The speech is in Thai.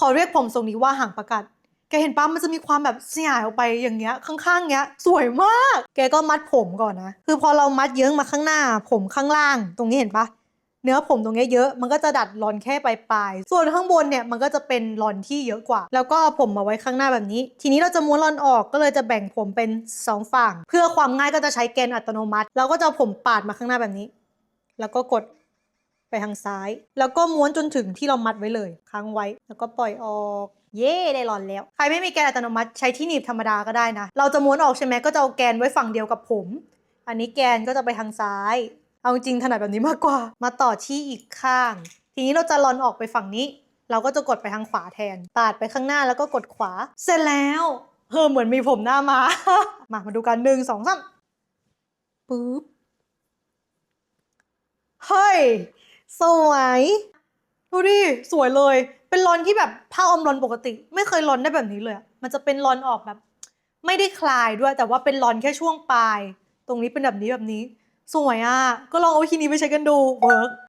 ขอเรียกผมทรงนี้ว่าหางประกัดแกเห็นปะมันจะมีความแบบสยายออกไปอย่างเงี้ยข้างๆเงี้ย สวยมาก แกก็มัดผมก่อนนะ คือพอเรามัดเยิ้องมาข้างหน้า ผมข้างล่าง ตรงนี้เห็นปะเนื้อผมตรงเนี้ยเยอะมันก็จะดัดรอนแค่ปลายๆส่วนข้างบนเนี่ยมันก็จะเป็นรอนที่เยอะกว่า แล้วก็เอาผมมาไว้ข้างหน้าแบบนี้ ทีนี้เราจะม้วนรอนออกก็เลยจะแบ่งผมเป็นสองฝั่ง เพื่อความง่ายก็จะใช้แกนอัตโนมัติเราก็จะเอาผมปาดมาข้างหน้าแบบนี้ แล้วก็กด ไปทางซ้าย แล้วก็ม้วนจนถึงที่เรามัดไว้เลย ค้างไว้ แล้วก็ปล่อยออกเย่ได้หลอนแล้ว ใครไม่มีแกนอัตโนมัติใช้ที่หนีบธรรมดาก็ได้นะ เราจะม้วนออกใช่ไหมก็จะเอาแกนไว้ฝั่งเดียวกับผม อันนี้แกนก็จะไปทางซ้าย เอาจริงถนัดแบบนี้มากกว่า มาต่อที่อีกข้าง ทีนี้เราจะลอนออกไปฝั่งนี้ เราก็จะกดไปทางขวาแทน ปาดไปข้างหน้าแล้วก็กดขวา เสร็จแล้วเออเหมือนมีผมหน้ามา มามาดูกันหนึ่งสองสามปึ๊บ เฮ้ย สวย ดูดิ สวยเลย เป็นรอนที่แบบผ้าอมรอนปกติ ไม่เคยรอนได้แบบนี้เลยอะมันจะเป็นรอนออกแบบ ไม่ได้คลายด้วย แต่ว่าเป็นรอนแค่ช่วงปลาย ตรงนี้เป็นแบบนี้แบบนี้ สวยอะ ก็ลองเอาคีนี้ไปใช้กันดูเวิร์ก